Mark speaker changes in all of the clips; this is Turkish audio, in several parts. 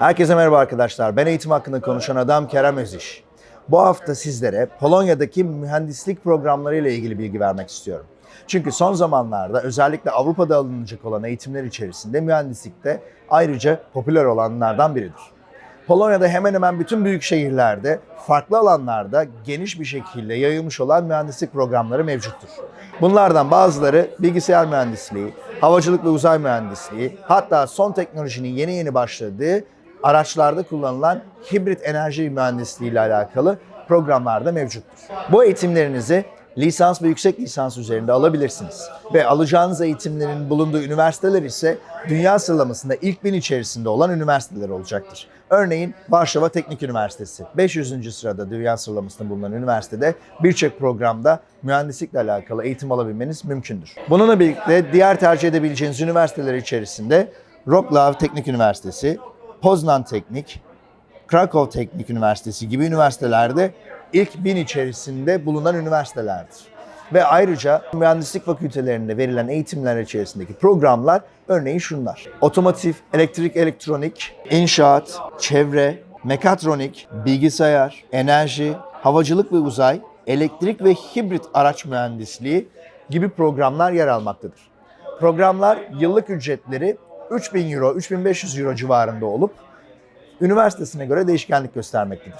Speaker 1: Herkese merhaba arkadaşlar. Ben eğitim hakkında konuşan adam Kerem Öziş. Bu hafta sizlere Polonya'daki mühendislik programları ile ilgili bilgi vermek istiyorum. Çünkü son zamanlarda özellikle Avrupa'da alınacak olan eğitimler içerisinde mühendislikte ayrıca popüler olanlardan biridir. Polonya'da hemen hemen bütün büyük şehirlerde farklı alanlarda geniş bir şekilde yayılmış olan mühendislik programları mevcuttur. Bunlardan bazıları bilgisayar mühendisliği, havacılık ve uzay mühendisliği, hatta son teknolojinin yeni yeni başladığı araçlarda kullanılan hibrit enerji mühendisliği ile alakalı programlarda mevcuttur. Bu eğitimlerinizi lisans ve yüksek lisans üzerinde alabilirsiniz. Ve alacağınız eğitimlerin bulunduğu üniversiteler ise dünya sıralamasında ilk bin içerisinde olan üniversiteler olacaktır. Örneğin Varşova Teknik Üniversitesi 500. sırada dünya sıralamasında bulunan üniversitede birçok programda mühendislikle alakalı eğitim alabilmeniz mümkündür. Bununla birlikte diğer tercih edebileceğiniz üniversiteler içerisinde Wrocław Teknik Üniversitesi, Poznan Teknik, Krakow Teknik Üniversitesi gibi üniversitelerde ilk bin içerisinde bulunan üniversitelerdir. Ve ayrıca mühendislik fakültelerinde verilen eğitimler içerisindeki programlar örneğin şunlar. Otomotiv, elektrik, elektronik, inşaat, çevre, mekatronik, bilgisayar, enerji, havacılık ve uzay, elektrik ve hibrit araç mühendisliği gibi programlar yer almaktadır. Programlar yıllık ücretleri 3000 euro, 3500 euro civarında olup üniversitesine göre değişkenlik göstermektedir.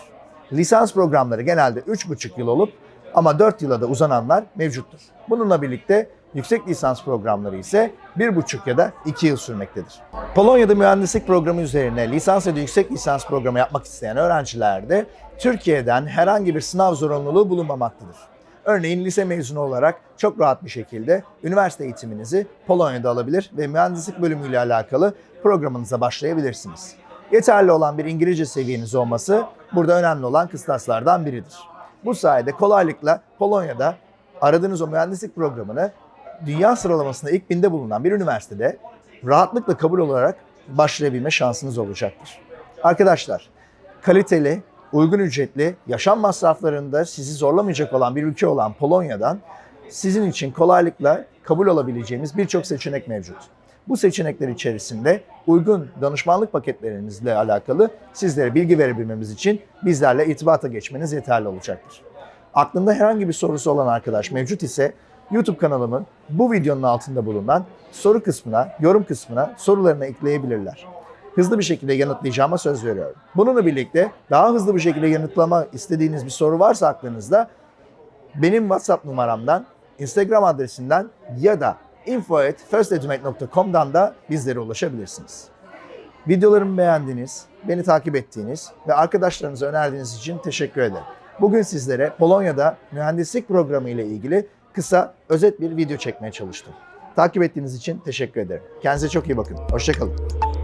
Speaker 1: Lisans programları genelde 3,5 yıl olup ama 4 yıla da uzananlar mevcuttur. Bununla birlikte yüksek lisans programları ise 1,5 ya da 2 yıl sürmektedir. Polonya'da mühendislik programı üzerine lisans ya da yüksek lisans programı yapmak isteyen öğrenciler de Türkiye'den herhangi bir sınav zorunluluğu bulunmamaktadır. Örneğin lise mezunu olarak çok rahat bir şekilde üniversite eğitiminizi Polonya'da alabilir ve mühendislik bölümüyle alakalı programınıza başlayabilirsiniz. Yeterli olan bir İngilizce seviyeniz olması burada önemli olan kıstaslardan biridir. Bu sayede kolaylıkla Polonya'da aradığınız o mühendislik programını dünya sıralamasında ilk binde bulunan bir üniversitede rahatlıkla kabul olarak başlayabilme şansınız olacaktır. Arkadaşlar, kaliteli, uygun ücretli, yaşam masraflarında sizi zorlamayacak olan bir ülke olan Polonya'dan sizin için kolaylıkla kabul olabileceğimiz birçok seçenek mevcut. Bu seçenekler içerisinde uygun danışmanlık paketlerinizle alakalı sizlere bilgi verebilmemiz için bizlerle irtibata geçmeniz yeterli olacaktır. Aklında herhangi bir sorusu olan arkadaş mevcut ise YouTube kanalımın bu videonun altında bulunan soru kısmına, yorum kısmına sorularını ekleyebilirler. Hızlı bir şekilde yanıtlayacağıma söz veriyorum. Bununla birlikte daha hızlı bir şekilde yanıtlama istediğiniz bir soru varsa aklınızda benim WhatsApp numaramdan, Instagram adresinden ya da info.firstedumet.com'dan da bizlere ulaşabilirsiniz. Videolarımı beğendiğiniz, beni takip ettiğiniz ve arkadaşlarınıza önerdiğiniz için teşekkür ederim. Bugün sizlere Polonya'da mühendislik programı ile ilgili kısa, özet bir video çekmeye çalıştım. Takip ettiğiniz için teşekkür ederim. Kendinize çok iyi bakın. Hoşçakalın.